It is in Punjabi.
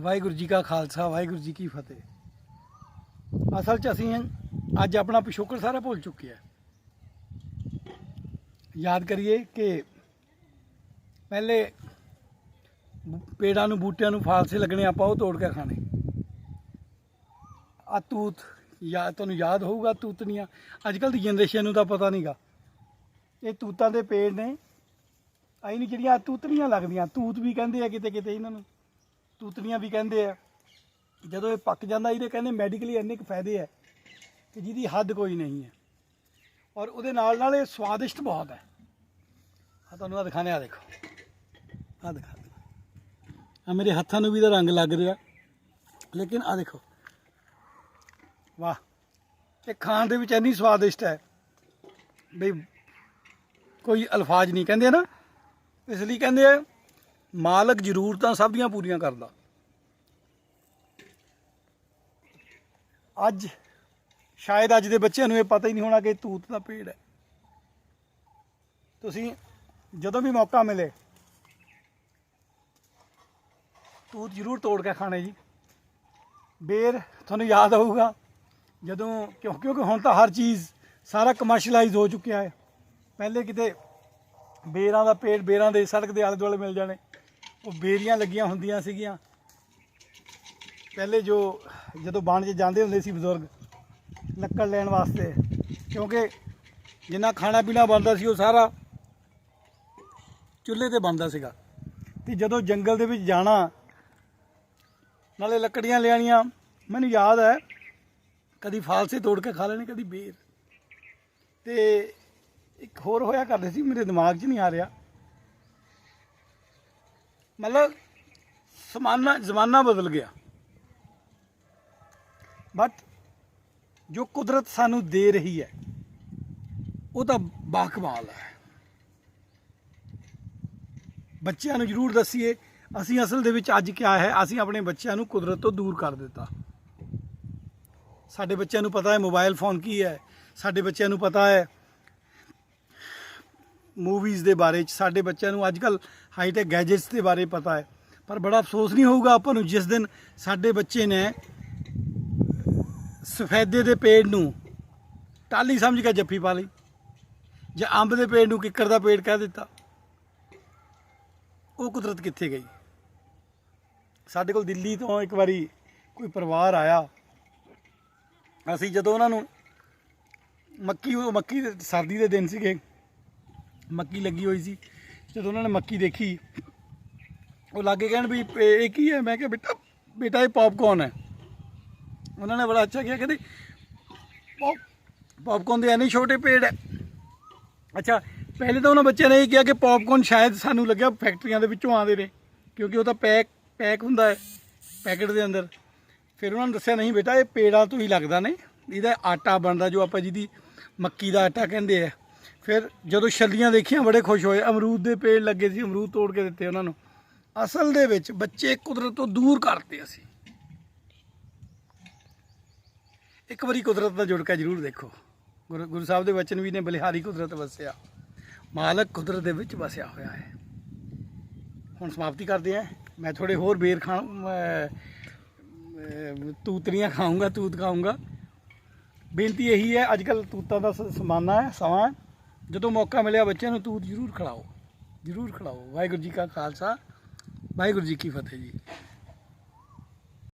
ਵਾਹਿਗੁਰੂ ਜੀ ਕਾ ਖਾਲਸਾ, ਵਾਹਿਗੁਰੂ ਜੀ ਕੀ ਫਤਿਹ। ਅਸਲ 'ਚ ਅਸੀਂ ਅੱਜ ਆਪਣਾ ਪਿਛੋਕੜ ਸਾਰਾ ਭੁੱਲ ਚੁੱਕੇ ਆ ਯਾਦ ਕਰੀਏ ਕਿ ਪਹਿਲੇ ਪੇੜਾਂ ਨੂੰ, ਬੂਟਿਆਂ ਨੂੰ ਫਾਲਸੇ ਲੱਗਣੇ ਆਪਾਂ ਉਹ ਤੋੜ ਕੇ ਖਾਣੇ। ਆ ਤੂਤ ਯਾ, ਤੁਹਾਨੂੰ ਯਾਦ ਹੋਊਗਾ ਤੂਤਨੀਆਂ। ਅੱਜ ਕੱਲ ਦੀ ਜਨਰੇਸ਼ਨ ਨੂੰ ਤਾਂ ਪਤਾ ਨਹੀਂਗਾ। ਇਹ ਤੂਤਾਂ ਦੇ ਪੇੜ ਨੇ। ਆਈ ਨਹੀਂ ਜਿਹੜੀਆਂ ਤੂਤਨੀਆਂ ਲੱਗਦੀਆਂ। ਤੂਤ ਵੀ ਕਹਿੰਦੇ ਆ ਕਿਤੇ ਕਿਤੇ ਇਹਨਾਂ ਨੂੰ। ਤੂਤਨੀਆਂ ਵੀ ਕਹਿੰਦੇ ਆ। ਜਦੋਂ ਇਹ ਪੱਕ ਜਾਂਦਾ, ਇਹਦੇ ਕਹਿੰਦੇ ਮੈਡੀਕਲੀ ਇੰਨੇ ਕੁ ਫਾਇਦੇ ਆ ਕਿ ਜਿਹਦੀ ਹੱਦ ਕੋਈ ਨਹੀਂ ਹੈ। ਔਰ ਉਹਦੇ ਨਾਲ ਨਾਲ ਇਹ ਸਵਾਦਿਸ਼ਟ ਬਹੁਤ ਹੈ। ਆ ਤੁਹਾਨੂੰ ਆ ਦਿਖਾਣੇ ਆ ਦੇਖੋ। ਆ ਦਿਖਾ ਆ ਮੇਰੇ ਹੱਥਾਂ ਨੂੰ ਵੀ ਇਹਦਾ ਰੰਗ ਲੱਗ ਰਿਹਾ। ਲੇਕਿਨ ਆ ਦੇਖੋ। ਵਾਹ। ਇਹ ਖਾਣ ਦੇ ਵਿੱਚ ਇੰਨੀ ਸਵਾਦਿਸ਼ਟ ਹੈ। ਬਈ ਕੋਈ ਅਲਫਾਜ਼ ਨਹੀਂ। ਕਹਿੰਦੇ ਨਾ, ਇਸ ਲਈ ਕਹਿੰਦੇ ਆ ਮਾਲਕ ਜ਼ਰੂਰਤਾਂ ਸਭ ਦੀਆਂ ਪੂਰੀਆਂ ਕਰਦਾ। ਅੱਜ, ਸ਼ਾਇਦ ਅੱਜ ਦੇ ਬੱਚਿਆਂ ਨੂੰ ਇਹ ਪਤਾ ਹੀ ਨਹੀਂ ਹੋਣਾ ਕਿ ਤੂਤ ਦਾ ਪੇੜ ਹੈ। ਤੁਸੀਂ ਜਦੋਂ ਵੀ ਮੌਕਾ ਮਿਲੇ, ਤੂਤ ਜ਼ਰੂਰ ਤੋੜ ਕੇ ਖਾਣੇ ਜੀ। ਬੇਰ ਤੁਹਾਨੂੰ ਯਾਦ ਹੋਊਗਾ, ਜਦੋਂ ਕਿਉਂ ਕਿਉਂਕਿ ਹੁਣ ਤਾਂ ਹਰ ਚੀਜ਼ ਸਾਰਾ ਕਮਰਸ਼ੀਅਲਾਈਜ਼ ਹੋ ਚੁੱਕਿਆ ਹੈ। ਪਹਿਲੇ ਕਿਤੇ ਬੇਰਾਂ ਦਾ ਪੇੜ ਬੇਰਾਂ ਦੇ ਸੜਕ ਦੇ ਆਲੇ ਦੁਆਲੇ ਮਿਲ ਜਾਣੇ। ਬੇਰੀਆਂ ਲੱਗੀਆਂ ਹੁੰਦੀਆਂ ਸੀਗੀਆਂ। ਪਹਿਲੇ ਜੋ ਜਦੋਂ ਬਾਣ 'ਚ ਜਾਂਦੇ ਹੁੰਦੇ ਸੀ ਬਜ਼ੁਰਗ, ਲੱਕੜ ਲੈਣ ਵਾਸਤੇ, ਕਿਉਂਕਿ ਜਿੰਨਾ ਖਾਣਾ ਪੀਣਾ ਬਣਦਾ ਸੀ ਉਹ ਸਾਰਾ ਚੁੱਲ੍ਹੇ ਤੇ ਬਣਦਾ ਸੀਗਾ। ਤੇ ਜਦੋਂ ਜੰਗਲ ਦੇ ਵਿੱਚ ਜਾਣਾ, ਨਾਲੇ ਲੱਕੜੀਆਂ ਲਿਆਣੀਆਂ ਮੈਨੂੰ ਯਾਦ ਹੈ, ਕਦੀ ਫਾਲਸੇ ਤੋੜ ਕੇ ਖਾ ਲੈਣੇ, ਕਦੀ ਬੇਰ। ਤੇ ਇੱਕ ਹੋਰ ਹੋਇਆ ਕਰਦੇ ਸੀ, ਮੇਰੇ ਦਿਮਾਗ 'ਚ ਨਹੀਂ ਆ ਰਿਹਾ। ਮਤਲਬ ਸਮਾਨਾ ਜ਼ਮਾਨਾ ਬਦਲ ਗਿਆ। ਬਟ ਜੋ ਕੁਦਰਤ ਸਾਨੂੰ ਦੇ ਰਹੀ ਹੈ, ਉਹ ਤਾਂ ਬਾਕਮਾਲ ਹੈ। ਬੱਚਿਆਂ ਨੂੰ ਜ਼ਰੂਰ ਦੱਸੀਏ, ਅਸੀਂ ਅਸਲ ਦੇ ਵਿੱਚ ਅੱਜ ਕਿਆ ਹੈ, ਅਸੀਂ ਆਪਣੇ ਬੱਚਿਆਂ ਨੂੰ ਕੁਦਰਤ ਤੋਂ ਦੂਰ ਕਰ ਦਿੱਤਾ। ਸਾਡੇ ਬੱਚਿਆਂ ਨੂੰ ਪਤਾ ਹੈ ਮੋਬਾਈਲ ਫੋਨ ਕੀ ਹੈ, ਸਾਡੇ ਬੱਚਿਆਂ ਨੂੰ ਪਤਾ ਹੈ ਮੂਵੀਜ਼ ਦੇ ਬਾਰੇ ਚ, ਸਾਡੇ ਬੱਚਿਆਂ ਨੂੰ ਅੱਜਕੱਲ ਹਾਈਟੈਕ ਗੈਜਟਸ ਦੇ ਬਾਰੇ ਪਤਾ ਹੈ। ਪਰ ਬੜਾ ਅਫਸੋਸ ਨਹੀਂ ਹੋਊਗਾ ਆਪਾਂ ਨੂੰ ਜਿਸ ਦਿਨ ਸਾਡੇ ਬੱਚੇ ਨੇ ਸਫੈਦੇ ਦੇ ਪੇੜ ਨੂੰ ਟਾਲੀ ਸਮਝ ਕੇ ਜੱਫੀ ਪਾ ਲਈ ਜਾਂ ਅੰਬ ਦੇ ਪੇੜ ਨੂੰ ਕਿੱਕਰ ਦਾ ਪੇੜ ਕਹਿ ਦਿੱਤਾ। ਉਹ ਕੁਦਰਤ ਕਿੱਥੇ ਗਈ? ਸਾਡੇ ਕੋਲ ਦਿੱਲੀ ਤੋਂ ਇੱਕ ਵਾਰੀ ਕੋਈ ਪਰਿਵਾਰ ਆਇਆ। ਅਸੀਂ ਜਦੋਂ ਉਹਨਾਂ ਨੂੰ ਮੱਕੀ, ਉਹ ਮੱਕੀ ਦੇ ਸਰਦੀ ਦੇ ਦਿਨ ਸੀਗੇ ਮੱਕੀ ਲੱਗੀ ਹੋਈ ਸੀ। ਜਦੋਂ ਉਹਨਾਂ ਨੇ ਮੱਕੀ ਦੇਖੀ, ਉਹ ਲਾਗੇ ਕਹਿਣ ਵੀ, ਇਹ ਕੀ ਹੈ? ਮੈਂ ਕਿਹਾ, ਬੇਟਾ ਬੇਟਾ, ਇਹ ਪੌਪਕੌਰਨ ਹੈ। ਉਹਨਾਂ ਨੇ ਬੜਾ ਅੱਛਾ ਕਿਹਾ, ਕਹਿੰਦੇ ਪੌਪਕੌਰਨ ਦੇ ਐਨੇ ਛੋਟੇ ਪੇੜ ਹੈ। ਅੱਛਾ, ਪਹਿਲੇ ਤਾਂ ਉਹਨਾਂ ਬੱਚਿਆਂ ਨੇ ਇਹ ਕਿਹਾ ਕਿ ਪੌਪਕੌਰਨ ਸ਼ਾਇਦ ਸਾਨੂੰ ਲੱਗਿਆ ਫੈਕਟਰੀਆਂ ਦੇ ਵਿੱਚੋਂ ਆਉਂਦੇ ਨੇ, ਕਿਉਂਕਿ ਉਹ ਤਾਂ ਪੈਕ ਪੈਕ ਹੁੰਦਾ ਹੈ, ਪੈਕਟ ਦੇ ਅੰਦਰ। ਫਿਰ ਉਹਨਾਂ ਨੇ ਦੱਸਿਆ, ਨਹੀਂ ਬੇਟਾ, ਇਹ ਪੇੜਾਂ ਤੋਂ ਹੀ ਲੱਗਦਾ ਨੇ। ਇਹਦਾ ਆਟਾ ਬਣਦਾ, ਜੋ ਆਪਾਂ ਜਿਹਦੀ ਮੱਕੀ ਦਾ ਆਟਾ ਕਹਿੰਦੇ ਆ। ਫਿਰ ਜਦੋਂ ਛੱਲੀਆਂ ਦੇਖੀਆਂ ਬੜੇ ਖੁਸ਼ ਹੋਏ। ਅਮਰੂਦ ਦੇ ਪੇੜ ਲੱਗੇ ਸੀ ਅਮਰੂਦ ਤੋੜ ਕੇ ਦਿੱਤੇ ਉਹਨਾਂ ਨੂੰ। ਅਸਲ ਦੇ ਵਿੱਚ ਬੱਚੇ ਕੁਦਰਤ ਤੋਂ ਦੂਰ ਕਰਤੇ ਅਸੀਂ। ਇੱਕ ਵਾਰੀ ਕੁਦਰਤ ਦਾ ਜੁੜਕਾ ਜ਼ਰੂਰ ਦੇਖੋ। ਗੁਰੂ ਗੁਰੂ ਸਾਹਿਬ ਦੇ ਵਚਨ ਵੀ ਨੇ ਬਲਿਹਾਰੀ ਕੁਦਰਤ ਵਸਿਆ। ਮਾਲਕ ਕੁਦਰਤ ਦੇ ਵਿੱਚ ਵਸਿਆ ਹੋਇਆ ਹੈ। ਹੁਣ ਸਮਾਪਤੀ ਕਰਦੇ ਆ ਮੈਂ ਥੋੜੇ ਹੋਰ ਬੇਰ ਖਾਣ ਅਮ, ਤੂਤਰੀਆਂ ਖਾਊਂਗਾ ਤੂਤ ਖਾਊਂਗਾ। ਬੇਨਤੀ ਇਹੀ ਹੈ ਅੱਜ ਕੱਲ ਤੂਤਾਂ ਦਾ ਸਮਾਨਾ ਹੈ ਸਮਾਂ ਹੈ। ਜਦੋਂ ਮੌਕਾ ਮਿਲਿਆ ਬੱਚਿਆਂ ਨੂੰ ਤੂਤ ਜ਼ਰੂਰ ਖਿਲਾਓ ਜ਼ਰੂਰ ਖਿਲਾਓ ਵਾਹਿਗੁਰੂ ਜੀ ਕਾ ਖਾਲਸਾ, ਵਾਹਿਗੁਰੂ ਜੀ ਕੀ ਫਤਿਹ ਜੀ।